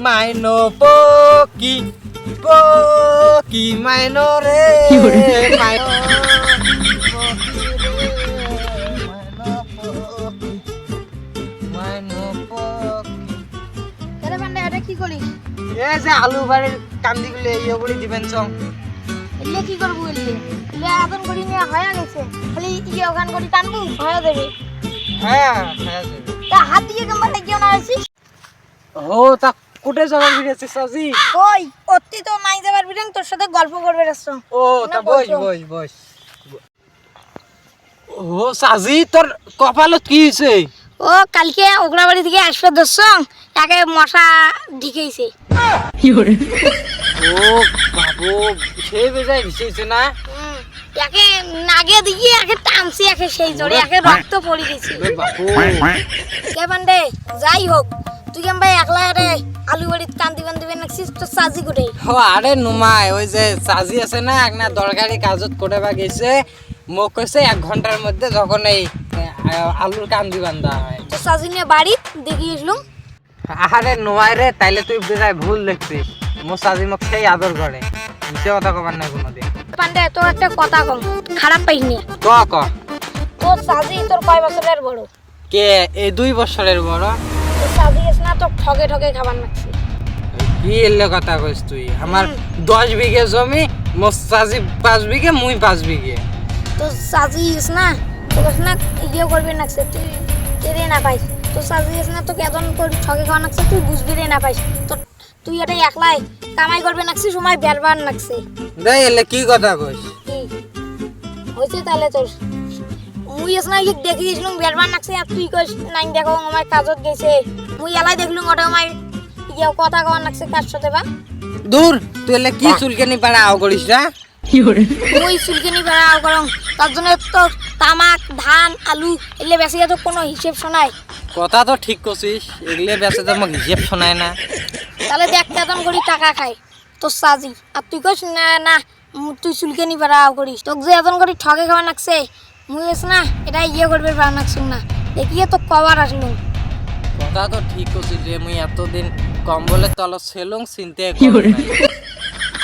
মাইনো পকি পকি মাইনো রে মাইনো মানে কি করিস এই যে আলু বাড়ির কান্দিগুলো ইয়ে করে দিবেন সং এলে কি করব এলে এলে আদন করি নিয়ে হয়ে খালি ইয়ে ওখান করি টানবো হয়ে দেবে হ্যাঁ হ্যাঁ হাত দিয়ে কেমন লাগিয়ে না আছিস ও তা কোটে যাবার ফিরেছে সাজি? ওই অতি তো নাই যাবার বিরেন তোর সাথে গল্প করবে রাস্তা ও তা বসো। বস বস। ও সাজি তোর কপালত কি হয়েছে ও কালকে ওগরা বাড়ি থেকে আসবে দর্শন তাকে মশা ঢিকেছে। ও বাবু সে বেজায় ভিসেছে না? একে নাগে দিয়ে একে টানছি একে সেই জোরে একে রক্ত পড়ে গেছে। ওরে বাবু। কে বান্ডে যাই হোক তুই কেমন ভাই একলা রে? আলু বাড়িতে কান্দি বান্দি নাকছিস তো সাজি করে ও আরে নুমাই ওই যে সাজি আছে না এক না দরকারি কাজত করে বা গেছে মোক কইছে এক ঘণ্টার মধ্যে যখন এই আলুর কান্দি বান্ধা হয়। তো সাজি নিয়ে বাড়ি দেখি এসলুম আরে নুমাই রে তাইলে তুই বেজায় ভুল দেখছিস। মো সাজি মোক সেই আদর করে মিথ্যে কথা কবার নাই কোনোদিন। পান্ডে তোর একটা কথা কম খারাপ পাইস নি। ক ক। তোর সাজি তোর কয় বছরের বড়? কে এই দুই বছরের বড়। তোর সাজি গেছ না তো ঠগে ঠগে খাবার নাকছি কি এলে কথা কইস তুই? আমার দশ বিঘে জমি মোর সাজি পাঁচ বিঘে মুই পাঁচ বিঘে। তোর সাজি গেছ না তোকে না ইয়ে করবি নাকছে তুই কেড়ে না পাইস। তোর সাজি গেছ না তোকে এজন করে ঠগে খাওয়া নাকছে তুই বুঝবি রে না পাইস। তোর তুই এটা একলাই কামাই করবে নাকছি সময় বেরবার নাকছে দেখ এলে কি কথা কইস? হয়েছে তাহলে তোর মুই এস না ইয়ে দেখি গেছিলাম বেরবার নাকছে আর তুই কইস নাই দেখো আমার কাজত গেছে। মুই এলাই দেখলুম ওটা আমার ইয়ে কথা কওয়ার নাকছে কার সাথে বা। দূর তুই এলে কি চুলকানি পাড়া আও করিস না মুই চুলকিনি বেড়াও করং তার জন্য তো তামাক ধান আলু এলে বেশি তো কোনো হিসেব শোনায় কথা তো ঠিক করছিস এগুলো বেঁচে তো আমাকে হিসেব শোনায় না। তাহলে দেখ কেতন করি টাকা খাই। তোর সাজি আর তুই কইস না না তুই চুলকিনি বেড়াও করিস তোকে যে এতন করি ঠগে খাওয়া নাকছে মুই না এটা ইয়ে করবে পারা নাকছুম না দেখিয়ে তো কবার আসলুম কথা তো ঠিক করছিস যে মুই এতদিন কম্বলের তল ছেলুং চিনতে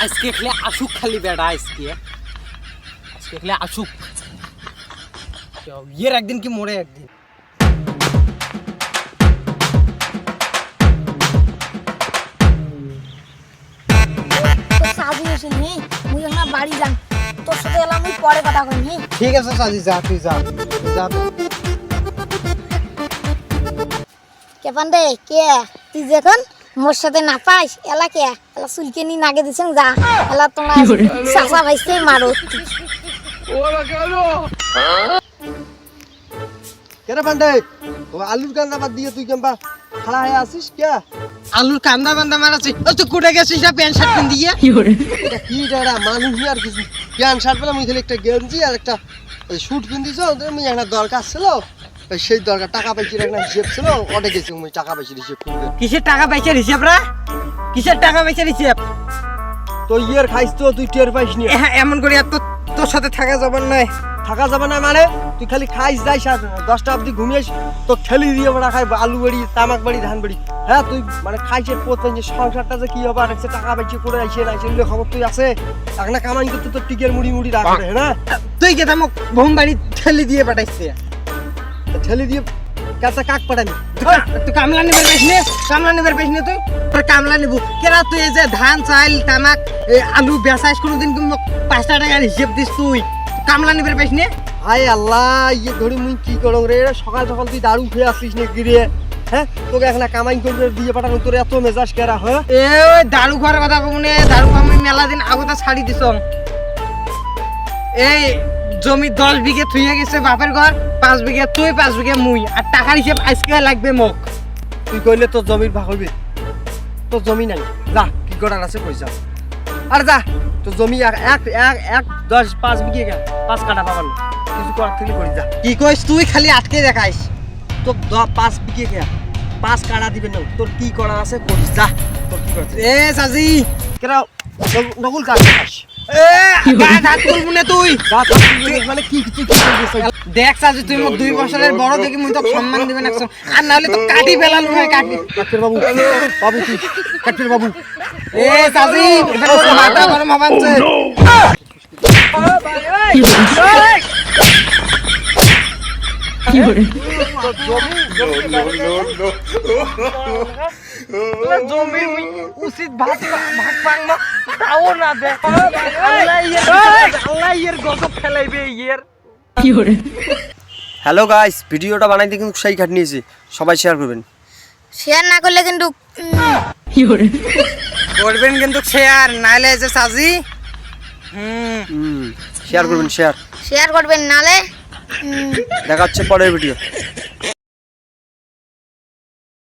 আজকে খেলে আসুক খালি বেড়া আজকে। আজকে খেলে আসুক। ইয়ের একদিন কি মরে একদিন? সাজি এসে নি মুই বাড়ি যান তোর সাথে এলাম পরে কথা কই ঠিক আছে সাজি যা তুই যা যা তুই। কেপান দে কে? তুই যখন মোর সাথে না পাইস এলা কে? এলা চুলকিনি নাগে দিছেন যা। এলা তোমার চাচা ভাইছে মারো কেন? পান্ডে ও আলুর কান্দা বাদ দিয়ে তুই কেমবা খাড়া হয়ে আসিস কে? আলুর কান্দা বান্দা মারাছি। ও তুই কুটে গেছিস না প্যান্ট শার্ট পিন দিয়ে। এটা কি মানুষ আর কিছু। প্যান্ট শার্ট পেলাম একটা গেঞ্জি আর একটা শুট পিন্দিছ আমি একটা দরকার ছিল। সেই দরকার টাকা পাইছি একটা হিসেব ছিল ওটা গেছি আমি টাকা পাইছি হিসেব কিসের টাকা পয়সার হিসাব রা? কিসের টাকা পয়সার হিসাব? তো ইয়ের খাইছ তো তুই টের পাইস নি। হ্যাঁ এমন করে এত তোর সাথে থাকা যাবার নয় থাকা যাবে না মানে? তুই খালি খাইস যাইস আর দশটা অবধি ঘুমিয়েস তো ঠেলি দিয়ে বড়া খাই আলু বাড়ি তামাক বাড়ি ধান বাড়ি। হ্যাঁ তুই মানে খাইছে প্রথম যে সংসারটা যে কি হবে আর একটা টাকা পাইছে করে আইসে না আইসে খবর তুই আছে? একটা কামাই করতে তোর টিকের মুড়ি মুড়ি রাখবে হ্যাঁ তুই কে মোক বোম বাড়ি ঠেলি দিয়ে পাঠাইছে? ঠেলি দিয়ে কাছে কাক পাঠানি তুই কামলা নিবার নে কামলা নিবার নে তুই? তোর কামলা নিব। কেরা তুই এই যে ধান চাল তামাক আলু বেচাইস কোনোদিন পাঁচটা টাকার হিসেব দিস তুই? কামলা নিবার পাইস নে। হাই আল্লাহ ইয়ে ধরি মুই কি করং রে সকাল সকাল তুই দারু খেয়ে আসিস নে কি রে? হ্যাঁ? তোকে এখন কামাই করে দিয়ে পাঠানো তোর এত মেজাজ কেরা হ্যাঁ? এ ওই দারু ঘরের কথা কম দারু আমি মেলা দিন আগতে ছাড়ি দিছ। এই জমি দশ বিঘে থুইয়া গেছে বাপের ঘর পাঁচ বিঘে তুই পাঁচ বিঘে মুই আর টাকার হিসেব আজকে লাগবে মোক। তুই কইলে তোর জমির ভাগ হইবে। তোর জমি নাই। যা কি করার আছে পয়সা আর যা। তোর জমি এক এক এক এক দশ পাঁচ বিঘে গেল। পাঁচ কাটা পাবার কিছু করার থেকে করি যা। কি কইস তুই? খালি আটকে দেখাইস। তোর দ- পাঁচ বিঘে গা পাঁচ কাটা দিবে না। তোর কি করার আছে করিস যা। তোর কি করছিস এ সাজি। কেরা নকুল কাজ এ হাত তুলবি না তুই? মানে কি তুই কি করছিস দেখ চাচি তুই মোক দুই বছরের বড় দেখি মুই তোকে সম্মান দিবে না আর নাহলে তো কাটি ফেলালু হয় কাটি। কাঠের বাবু বাবু তুই কাঠের বাবু। এ এটা তোর মাথা গরম হবাচ্ছে জমি উচিত ভাগ ভাগ পাং না তাও না দে আল্লাহ ইয়ের আল্লাহ ইয়ের গজব ফেলাইবে ইয়ের হ্যালো গাইস ভিডিওটা বানাইতে কিন্তু সেই খাট নিয়েছি। সবাই শেয়ার করবেন। শেয়ার না করলে কিন্তু করবেন কিন্তু শেয়ার নাইলে যে সাজি হুম। হুম শেয়ার করবেন শেয়ার শেয়ার করবেন নালে দেখাচ্ছে দেখা হচ্ছে পরের ভিডিও